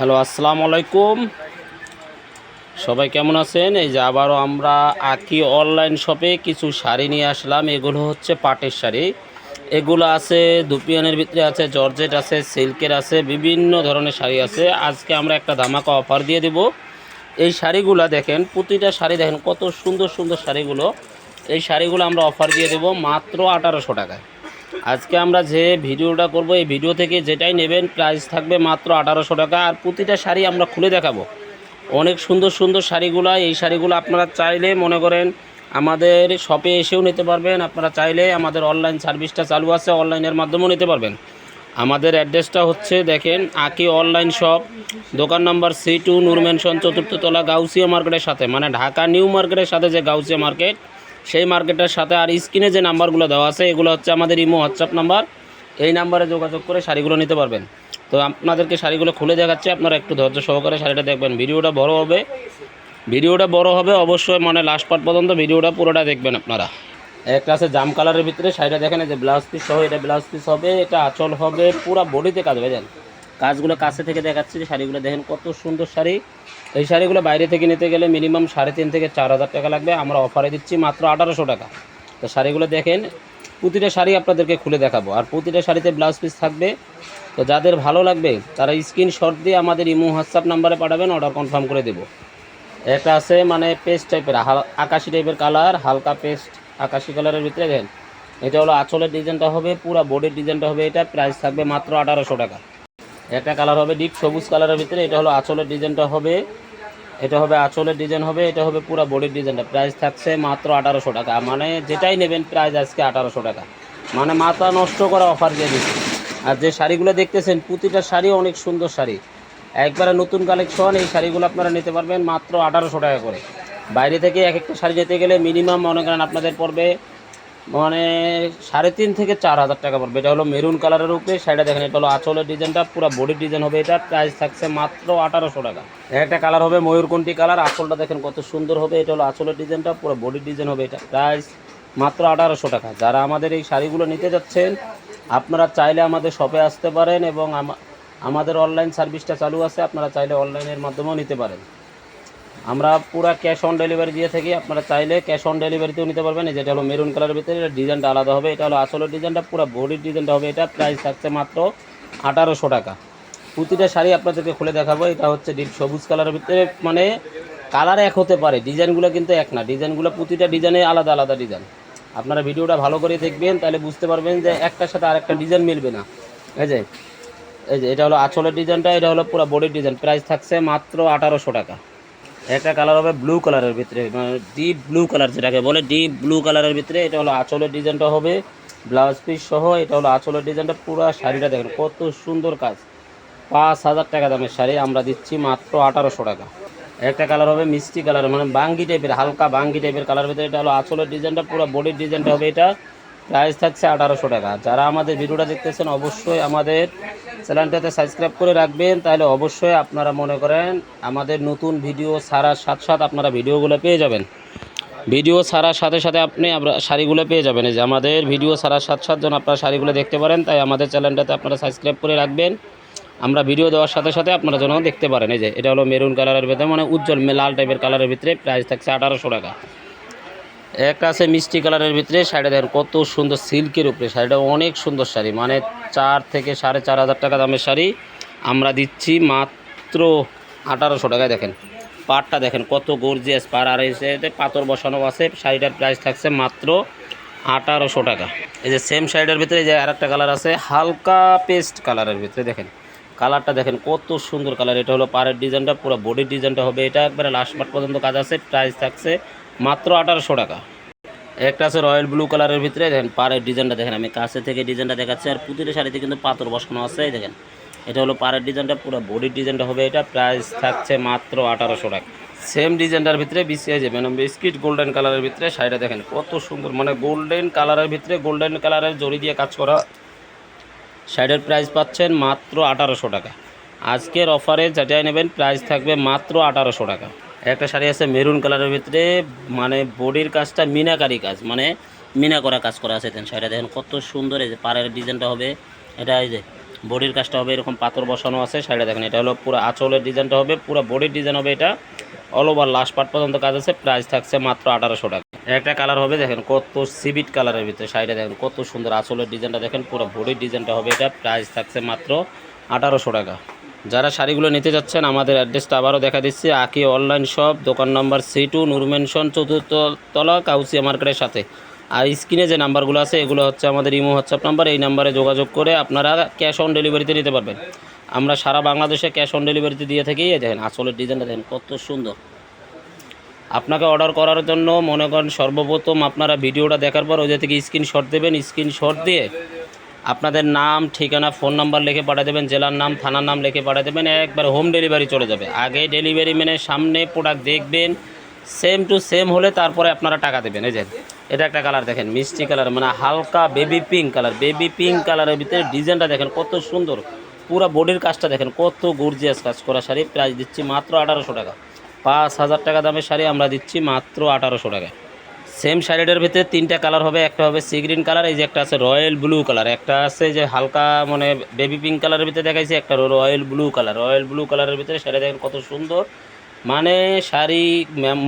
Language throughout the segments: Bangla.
হ্যালো, আসসালামু আলাইকুম। সবাই কেমন আছেন? এই যে আবারও আমরা আকি অনলাইন শপে কিছু শাড়ি নিয়ে আসলাম। এগুলো হচ্ছে পাটের শাড়ি। এগুলো আছে, দুপিয়ানের ভিতরে আছে, জর্জেট আছে, সিল্কের আছে, বিভিন্ন ধরনের শাড়ি আছে। আজকে আমরা একটা ধামাকা অফার দিয়ে দেব। এই শাড়িগুলো দেখেন, প্রতিটা শাড়ি দেখেন কত সুন্দর সুন্দর শাড়িগুলো। এই শাড়িগুলো আমরা অফার দিয়ে দেব মাত্র আঠারোশো টাকায়। আজকে আমরা যে ভিডিওটা করব, এই ভিডিও থেকে যেটাই নেবেন প্রাইস থাকবে মাত্র আঠারোশো টাকা। আর প্রতিটা শাড়ি আমরা খুলে দেখাবো। অনেক সুন্দর সুন্দর শাড়িগুলো, এই শাড়িগুলো আপনারা চাইলে মনে করেন, আমাদের শপে এসেও নিতে পারবেন। আপনারা চাইলে আমাদের অনলাইন সার্ভিসটা চালু আছে অনলাইনের মাধ্যমেও নিতে পারবেন। আমাদের অ্যাড্রেসটা হচ্ছে, দেখেন, আকি অনলাইন শপ দোকান number C two Noor mansion চতুর্থ তলা, গাউসিয়া মার্কেটের সাথে মানে ঢাকা নিউ মার্কেটের সাথে যে গাউসিয়া মার্কেট সেই মার্কেটের সাথে আর স্ক্রিনে যে নাম্বারগুলো দেওয়া আছে, এগুলো হচ্ছে আমাদের ইমো, হোয়াটসঅ্যাপ নাম্বার। এই নাম্বারে যোগাযোগ করে শাড়িগুলো নিতে পারবেন। তো আপনাদেরকে শাড়িগুলো খুলে দেখাচ্ছি, আপনারা একটু ধৈর্য সহকারে শাড়িটা দেখবেন। ভিডিওটা বড় হবে। ভিডিওটা বড় হবে অবশ্যই মানে লাস্ট পার্ট পর্যন্ত ভিডিওটা পুরোটা দেখবেন আপনারা। একটা আছে জাম কালারের ভিতরে, শাড়িটা দেখেন যে ব্লাউজ পিস সহ, এটা ব্লাউজ পিস হবে, এটা আঁচল হবে, পুরো বডিতে কাজ হবে কাজগুলো কাছে থেকে দেখাচ্ছি যে শাড়িগুলো দেখেন কত সুন্দর শাড়ি। এই শাড়িগুলো বাইরে থেকে নিতে গেলে মিনিমাম সাড়ে তিন থেকে চার হাজার টাকা লাগবে। আমরা অফারে দিচ্ছি মাত্র আঠারোশো টাকা। তো শাড়িগুলো দেখেন, প্রতিটা শাড়ি আপনাদেরকে খুলে দেখাবো। আর প্রতিটা শাড়িতে ব্লাউজ পিস থাকবে। তো যাদের ভালো লাগবে, তারা স্ক্রিনশট দিয়ে আমাদের ইমো হোয়াটসঅ্যাপ নাম্বারে পাঠাবেন অর্ডার কনফার্ম করে দেবো। একটা আছে মানে পেস্ট টাইপের আকাশি টাইপের কালার হালকা পেস্ট আকাশি কালারের ভিতরে দেখেন। এটা হলো আঁচলের ডিজাইনটা হবে, পুরো বডির ডিজাইনটা হবে, এটা প্রাইস থাকবে মাত্র আঠারোশো টাকা। একটা কালার হবে ডিপ সবুজ কালারের ভিতরে, এটা হলো আঁচলের ডিজাইনটা হবে। এটা হবে আঁচলের ডিজাইন হবে, এটা হবে পুরো বডির ডিজাইনটা প্রাইস থাকছে মাত্র আঠারোশো টাকা। মানে যেটাই নেবেন প্রাইস আজকে আঠারোশো টাকা। মানে মাথা নষ্ট করা অফার দিয়ে দিচ্ছি। আর যে শাড়িগুলো দেখতেছেন, প্রতিটা শাড়ি অনেক সুন্দর শাড়ি। একবারে নতুন কালেকশন এই শাড়িগুলো আপনারা নিতে পারবেন মাত্র আঠারোশো টাকা করে। বাইরে থেকে এক একটা শাড়ি যেতে গেলে মিনিমাম মনে করেন আপনাদের পড়বে মানে সাড়ে তিন থেকে চার হাজার টাকা পড়বে। এটা হলো মেরুন কালারের উপরে শাড়িটা দেখেন এটা হলো আঁচলের ডিজাইনটা পুরো বডির ডিজাইন হবে এটা। প্রাইস থাকছে মাত্র আঠারোশো টাকা। একটা কালার হবে ময়ূরকণ্ঠী কালার আঁচলটা দেখেন কত সুন্দর হবে। এটা হলো আঁচলের ডিজাইনটা পুরো বডির ডিজাইন হবে এটা। প্রাইস মাত্র আঠারোশো টাকা। যারা আমাদের এই শাড়িগুলো নিতে যাচ্ছেন, আপনারা চাইলে আমাদের শপে আসতে পারেন এবং আমাদের অনলাইন সার্ভিসটা চালু আছে। আপনারা চাইলে অনলাইনের মাধ্যমেও নিতে পারেন। আমরা পুরা ক্যাশ অন ডেলিভারি দিয়ে থাকি। আপনারা চাইলে ক্যাশ অন ডেলিভারিতেও নিতে পারবেন। যেটা হলো মেরুন কালারের ভিতরে, এটা ডিজাইনটা আলাদা হবে। এটা হলো আসলের ডিজাইনটা পুরো বডির ডিজাইনটা হবে। এটা প্রাইস থাকছে মাত্র আঠারোশো টাকা। প্রতিটা শাড়ি আপনাদেরকে খুলে দেখাবো। এটা হচ্ছে ডিপ সবুজ কালারের ভিতরে। মানে কালার এক হতে পারে। ডিজাইনগুলো কিন্তু এক না। ডিজাইনগুলো প্রতিটা ডিজাইনে আলাদা আলাদা ডিজাইন আপনারা ভিডিওটা ভালো করে দেখবেন, তাহলে বুঝতে পারবেন যে একটার সাথে আরেকটা ডিজাইন মিলবে না। এই যে এই যে, এটা হলো আঁচলের ডিজাইনটা এটা হলো পুরো বডির ডিজাইন প্রাইস থাকছে মাত্র আঠারোশো টাকা। একটা কালার হবে ব্লু কালারের ভিতরে মানে ডিপ ব্লু কালার যেটাকে বলে ডিপ ব্লু কালারের ভিতরে এটা হলো আঁচলের ডিজাইনটা হবে ব্লাউজ পিস সহ এটা হলো আঁচলের ডিজাইনটা পুরো শাড়িটা দেখেন কত সুন্দর কাজ। পাঁচ হাজার টাকা দামের শাড়ি, আমরা দিচ্ছি মাত্র আঠারোশো টাকা। একটা কালার হবে মিষ্টি কালার মানে বাঙ্গি টাইপের হালকা বাঙ্গি টাইপের কালার ভিতরে এটা হলো আঁচলের ডিজাইনটা পুরো বডির ডিজাইনটা হবে এটা। প্রাইস থাকছে আঠারোশো টাকা। যারা আমাদের ভিডিওটা দেখতেছেন, অবশ্যই আমাদের চ্যানেলটাতে সাবস্ক্রাইব করে রাখবেন। তাহলে অবশ্যই আপনারা মনে করেন, আমাদের নতুন ভিডিও ছাড়ার সাথে সাথে আপনারা ভিডিওগুলো পেয়ে যাবেন। ভিডিও ছাড়ার সাথে সাথে আপনি আমরা শাড়িগুলো পেয়ে যাবেন। যে আমাদের ভিডিও ছাড়ার সাথে যেন আপনারা শাড়িগুলো দেখতে পারেন, তাই আমাদের চ্যানেলটাতে আপনারা সাবস্ক্রাইব করে রাখবেন। আমরা ভিডিও দেওয়ার সাথে সাথে আপনারা যেন দেখতে পারেন। এই যে এটা হলো মেরুন কালারের ভিতরে মানে উজ্জ্বল লাল টাইপের কালারের ভিতরে প্রাইস থাকছে আঠারোশো টাকা। একটা আছে মিষ্টি কালারের ভিতরে, শাড়িটা দেখেন কত সুন্দর সিল্কের উপরে, শাড়িটা অনেক সুন্দর শাড়ি মানে চার থেকে সাড়ে চার হাজার টাকা দামের শাড়ি। আমরা দিচ্ছি মাত্র আঠারোশো টাকায়, দেখেন। পাটটা দেখেন কত গর্জিয়াস পার আর এসে পাথর বসানো আছে, শাড়িটার প্রাইস থাকছে মাত্র আঠারোশো টাকা। এই যে সেম শাড়িটার ভিতরে যে আরেকটা কালার আছে, হালকা পেস্ট কালারের ভিতরে, দেখেন। কালারটা দেখেন কত সুন্দর কালার এটা হলো পাড়ের ডিজাইনটা পুরো বডির ডিজাইনটা হবে, এটা একবারে লাস্ট পার্ট পর্যন্ত কাজ আছে প্রাইস থাকছে মাত্র আঠারোশো টাকা। একটা আছে রয়্যাল ব্লু কালারের ভিতরে, দেখেন পাড়ের ডিজাইনটা দেখেন আমি, কাছে থেকে ডিজাইনটা দেখাচ্ছি, আর প্রতিটা শাড়িতে কিন্তু পাথর বসানো আছে দেখেন। এটা হলো পাড়ের ডিজাইনটা, পুরো বডির ডিজাইনটা হবে এটা, প্রাইস থাকছে মাত্র আঠারোশো টাকা। সেম ডিজাইনটার ভিতরে বিছিয়ে যাবে মানে বিস্কিট গোল্ডেন কালারের ভিতরে শাড়িটা দেখেন, কত সুন্দর মানে গোল্ডেন কালারের ভিতরে গোল্ডেন কালারের জড়ি দিয়ে কাজ করা শাড়ির প্রাইস পাচ্ছেন মাত্র আঠারোশো টাকা। আজকের অফারে যেটাই নেবেন প্রাইস থাকবে মাত্র আঠারোশো টাকা। একটা শাড়ি আছে মেরুন কালারের ভিতরে মানে বডির কাজটা মিনাকারি কাজ মানে মিনা করা কাজ করা আছে শাড়িটা। দেখেন কত সুন্দর এই যে পাড়ের ডিজাইনটা হবে। এটা এই যে বডির কাজটা হবে, এরকম পাথর বসানো আছে শাড়িটা। দেখেন, এটা হলো পুরো আঁচলের ডিজাইনটা হবে, পুরো বডির ডিজাইন হবে এটা। অল ওভার লাস্ট পার্ট পর্যন্ত কাজ আছে প্রাইস থাকছে মাত্র আঠারোশো টাকা। একটা কালার হবে, দেখেন কত সিবিট কালারের ভিতরে শাড়িটা। দেখেন কত সুন্দর আঁচলের ডিজাইনটা, দেখেন পুরো বডির ডিজাইনটা হবে এটা। প্রাইস থাকছে মাত্র আঠারোশো টাকা। যারা শাড়িগুলো নিতে যাচ্ছেন, আমাদের অ্যাড্রেসটা আবারও দেখা দিচ্ছি। আকি অনলাইন শপ দোকান নম্বর সি টু নুরমেনশন চতুর্থ তলা, কাউসিয়া মার্কেটের সাথে। আর স্ক্রিনে যে নাম্বারগুলো আছে, এগুলো হচ্ছে আমাদের ইমো হোয়াটসঅ্যাপ নাম্বার এই নাম্বারে যোগাযোগ করে আপনারা ক্যাশ অন ডেলিভারিতে নিতে পারবেন। আমরা সারা বাংলাদেশে ক্যাশ অন ডেলিভারিতে দিয়ে থাকি। দেখেন, আসলের ডিজাইনটা দেখেন, কত সুন্দর। আপনাকে অর্ডার করার জন্য মনে করেন সর্বপ্রথম আপনারা ভিডিওটা দেখার পর ওই থেকে স্ক্রিনশট দেবেন। স্ক্রিনশট দিয়ে আপনাদের নাম, ঠিকানা, ফোন নাম্বার লিখে পাঠিয়ে দেবেন, জেলার নাম, থানার নাম লিখে পাঠিয়ে দেবেন, একবার হোম ডেলিভারি চলে যাবে। আগে ডেলিভারি মেনে সামনে প্রোডাক্ট দেখবেন সেম টু সেম হলে তারপরে আপনারা টাকা দেবেন। এই যে, এটা একটা কালার দেখেন, মিষ্টি কালার মানে হালকা baby pink colour baby pink কালারের ভিতরে ডিজাইনটা দেখেন, কত সুন্দর। পুরো বডির কাজটা দেখেন, কত গর্জিয়াস কাজ করা শাড়ি। প্রাইস দিচ্ছি মাত্র আঠারোশো টাকা। পাঁচ হাজার টাকা দামের শাড়ি আমরা দিচ্ছি মাত্র আঠারোশো টাকায়। সেম শাড়িটার ভিতরে তিনটা কালার হবে, একটা হবে সি গ্রিন কালার, এই যে একটা আছে রয়্যাল ব্লু কালার, একটা আছে যে হালকা মানে বেবি পিঙ্ক কালারের ভিতরে দেখাইছি, একটা royal blue colour. Royal blue কালারের ভিতরে শাড়ি দেখেন কত সুন্দর। মানে শাড়ি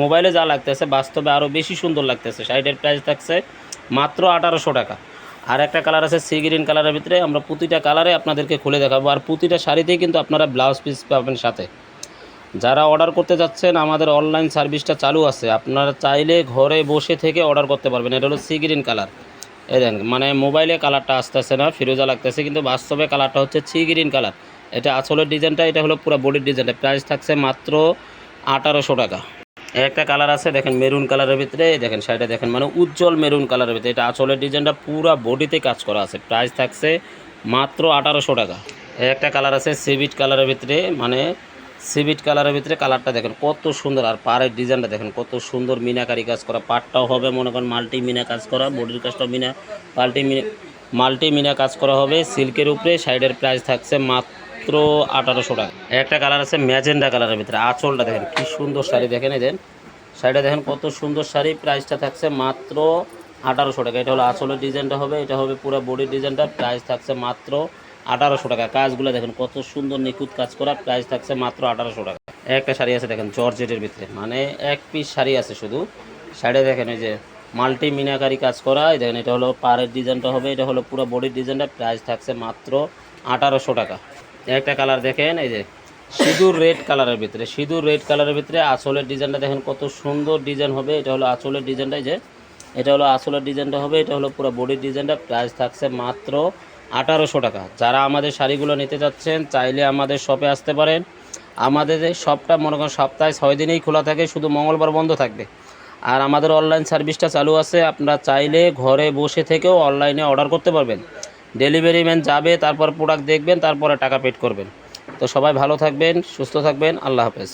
মোবাইলে যা লাগতেছে, বাস্তবে আরও বেশি সুন্দর লাগতেছে। শাড়িটার প্রাইস থাকছে মাত্র আঠারোশো টাকা। আর একটা কালার আছে সি গ্রিন কালারের ভিতরে, আমরা প্রতিটা কালারে আপনাদেরকে খুলে দেখাবো। আর প্রতিটা শাড়িতেই কিন্তু আপনারা ব্লাউজ পিস পাবেন সাথে। যারা অর্ডার করতে যাচ্ছেন, আমাদের অনলাইন সার্ভিসটা চালু আছে। আপনারা চাইলে ঘরে বসে থেকে অর্ডার করতে পারবেন। এটা হলো সি গ্রিন কালার। এই মানে মোবাইলে কালারটা আসতেছে না, ফিরোজা লাগতেছে, কিন্তু বাস্তবে কালারটা হচ্ছে সি গ্রিন কালার। এটা আসলের ডিজাইনটা, এটা হলো পুরো বডির ডিজাইনটা। প্রাইস থাকছে মাত্র আঠারোশো টাকা। একটা কালার আছে, দেখেন, মেরুন কালারের ভিতরে দেখেন শাড়িটা দেখেন মানে উজ্জ্বল মেরুন কালারের ভিতরে। এটা আঁচলের ডিজাইনটা পুরো বডিতে কাজ করা আছে। প্রাইস থাকছে মাত্র আঠারোশো টাকা। একটা কালার আছে সিভিট কালারের ভিতরে মানে সিভিট কালারের ভিতরে কালারটা দেখেন কত সুন্দর আর পাড়ের ডিজাইনটা দেখেন কত সুন্দর মিনাকারি কাজ করা। পাটটাও হবে, মনে করেন মাল্টি মিনা কাজ করা, বডির কাজটাও মিনা পাল্টি মাল্টি মিনা কাজ করা হবে। সিল্কের উপরে সাইডের প্রাইস থাকছে মাত্র আঠারোশো টাকা। একটা কালার আছে ম্যাজেন্ডা কালারের ভিতরে, আঁচলটা দেখেন কি সুন্দর শাড়ি, দেখেন এই দেন শাড়িটা দেখেন কত সুন্দর শাড়ি প্রাইসটা থাকছে মাত্র আঠারোশো টাকা। এটা হলো আঁচলের ডিজাইনটা হবে, এটা হবে পুরো বডির ডিজাইনটা প্রাইস থাকছে মাত্র আঠারোশো টাকা। কাজগুলো দেখেন, কত সুন্দর নিখুঁত কাজ করা প্রাইস থাকছে মাত্র আঠারোশো টাকা। একটা শাড়ি আছে দেখেন, জর্জেটের ভিতরে। মানে এক পিস শাড়ি আছে শুধু। শাড়ি দেখেন ওই যে মাল্টি মিনাকারি কাজ করা দেখেন, এটা হলো পাড়ের ডিজাইনটা হবে, এটা হলো পুরো বডির ডিজাইনটা প্রাইস থাকছে মাত্র আঠারোশো টাকা। একটা কালার দেখেন, এই যে সিঁদুর রেড কালারের ভিতরে। সিঁদুর রেড কালারের ভিতরে আঁচলের ডিজাইনটা দেখেন, কত সুন্দর ডিজাইন হবে। এটা হলো আঁচলের ডিজাইনটা, এই যে, এটা হলো আঁচলের ডিজাইনটা হবে, এটা হলো পুরো বডির ডিজাইনটা প্রাইস থাকছে মাত্র আঠারোশো টাকা। যারা আমাদের শাড়িগুলো নিতে যাচ্ছেন, চাইলে আমাদের শপে আসতে পারেন। আমাদের শপটা মনে করেন সপ্তাহে ছয় দিনেই খোলা থাকে, শুধু মঙ্গলবার বন্ধ থাকবে। আর আমাদের অনলাইন সার্ভিসটা চালু আছে, আপনারা চাইলে ঘরে বসে থেকেও অনলাইনে অর্ডার করতে পারবেন। ডেলিভারি ম্যান যাবে, তারপর প্রোডাক্ট দেখবেন, তারপরে টাকা পেড করবেন। তো সবাই ভালো থাকবেন, সুস্থ থাকবেন, আল্লাহ হাফেজ।